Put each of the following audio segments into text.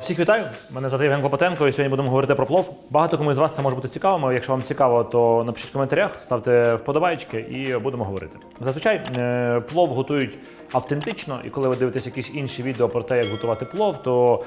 Всіх вітаю! Мене звати Євген Клопотенко, і сьогодні будемо говорити про плов. Багато кому з вас це може бути цікаво. Якщо вам цікаво, то напишіть в коментарях, ставте вподобайки і будемо говорити. Зазвичай е, плов готують автентично, і коли ви дивитесь якісь інші відео про те, як готувати плов, то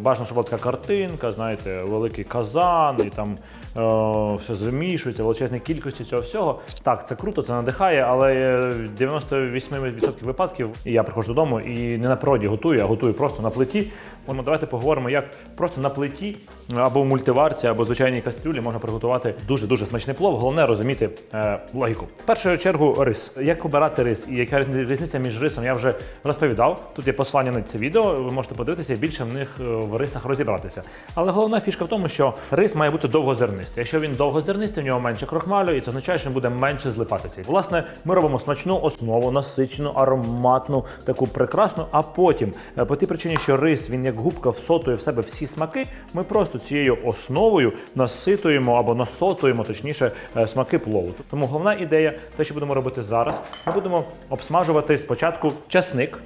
бажано, щоб була така картинка, знаєте, великий казан, і там е, все замішується, величезні кількості цього всього. Так, це круто, це надихає, але е, 98% випадків я приходжу додому і не на природі готую, а готую просто на плиті. Тому давайте поговоримо, як просто на плиті або в мультиварці, або в звичайній кастрюлі можна приготувати дуже дуже смачний плов. Головне розуміти е, логіку. В першу чергу рис. Як обирати рис і яка різниця між рисом, я вже розповідав. Тут є посилання на це відео. Ви можете подивитися і більше в них е, в рисах розібратися. Але головна фішка в тому, що рис має бути довгозернистий. Якщо він довгозернистий, в нього менше крохмалю, і це означає, що він буде менше злипатися. Власне, ми робимо смачну основу, насичену, ароматну, таку прекрасну. А потім, е, по тій причині, що рис він як губка всотує в себе всі смаки, ми просто цією основою наситуємо або насотуємо, точніше, е, смаки плову. Тому головна ідея, те, що будемо робити зараз, ми будемо обсмажувати спочатку часник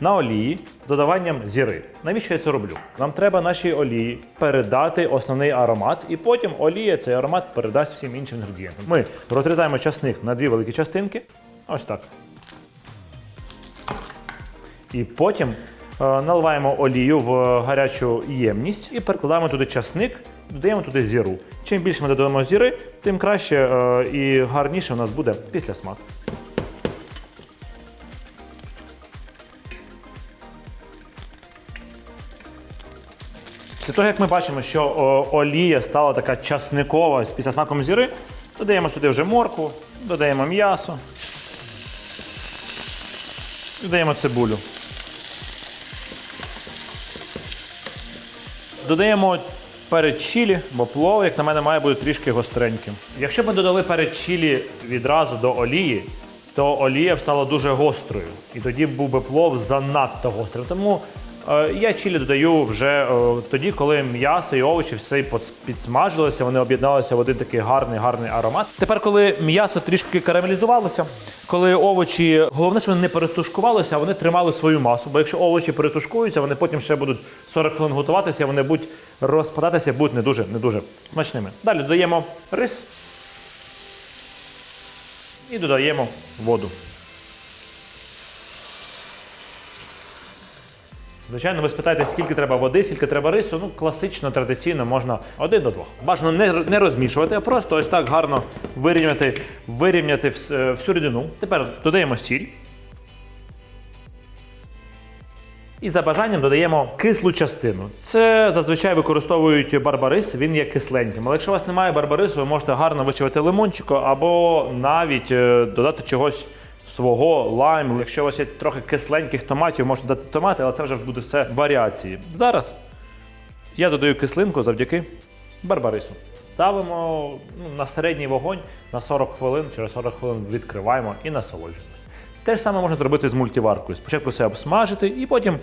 на олії з додаванням зіри. Навіщо я це роблю? Нам треба нашій олії передати основний аромат, і потім олія цей аромат передасть всім іншим інгредієнтам. Ми розрізаємо часник на дві великі частинки. Ось так. І потім наливаємо олію в гарячу ємність і перекладаємо туди часник, додаємо туди зіру. Чим більше ми додаємо зіри, тим краще е, і гарніше у нас буде після смак. Після того, як ми бачимо, що олія стала така часникова з після смаком зіри, додаємо сюди вже моркву, додаємо м'ясо, додаємо цибулю. Додаємо перець чілі, бо плов, як на мене, має бути трішки гостреньким. Якщо б ми додали перець чілі відразу до олії, то олія б стала дуже гострою. І тоді був би плов занадто гострим. Тому я чілі додаю вже е, тоді, коли м'ясо і овочі все підсмажилося, вони об'єдналися в один такий гарний, гарний аромат. Тепер, коли м'ясо трішки карамелізувалося, коли овочі, головне, що вони не перетушкувалися, вони тримали свою масу. Бо якщо овочі перетушкуються, вони потім ще будуть 40 хвилин готуватися, вони будуть розпадатися, будуть не дуже, не дуже смачними. Далі додаємо рис і додаємо воду. Звичайно, ви спитаєте, скільки треба води, скільки треба рису. Ну, класично, традиційно можна один до двох. Бажано не, не розмішувати, а просто ось так гарно вирівняти, вирівняти е, всю рідину. Тепер додаємо сіль. І за бажанням додаємо кислу частину. Це зазвичай використовують барбарис, він є кисленьким. Але якщо у вас немає барбарису, ви можете гарно вичавити лимончику або навіть е, додати чогось свого лайму. Якщо у вас є трохи кисленьких томатів, можете дати томати, але це вже буде все варіації. Зараз я додаю кислинку завдяки барбарису. Ставимо ну, на середній вогонь на 40 хвилин, через 40 хвилин відкриваємо і насолоджуємося. Те ж саме можна зробити з мультиваркою. Спочатку все обсмажити і потім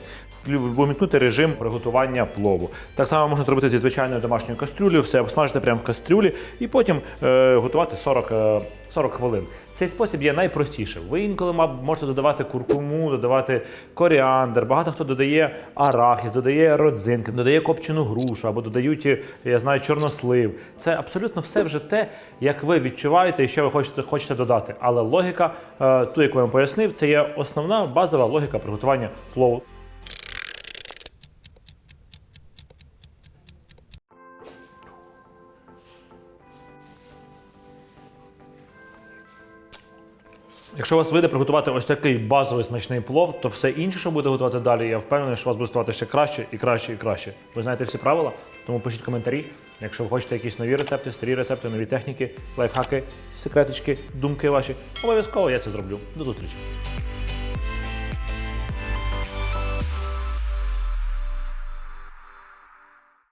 вмикнути режим приготування плову. Так само можна зробити зі звичайною домашньою кастрюлею, все обсмажити прямо в кастрюлі і потім е, готувати 40, е, 40 хвилин. Цей спосіб є найпростішим. Ви інколи можете додавати куркуму, додавати коріандр. Багато хто додає арахіс, додає родзинки, додає копчену грушу або додають, е, я знаю, чорнослив. Це абсолютно все вже те, як ви відчуваєте і що ви хочете, хочете додати. Але логіка, е, ту, яку я вам пояснив, це є основна базова логіка приготування плову. Якщо у вас вийде приготувати ось такий базовий смачний плов, то все інше, що буде готувати далі, я впевнений, що у вас буде ставати ще краще і краще і краще. Ви знаєте всі правила, тому пишіть коментарі. Якщо ви хочете якісь нові рецепти, старі рецепти, нові техніки, лайфхаки, секретички, думки ваші, обов'язково я це зроблю. До зустрічі!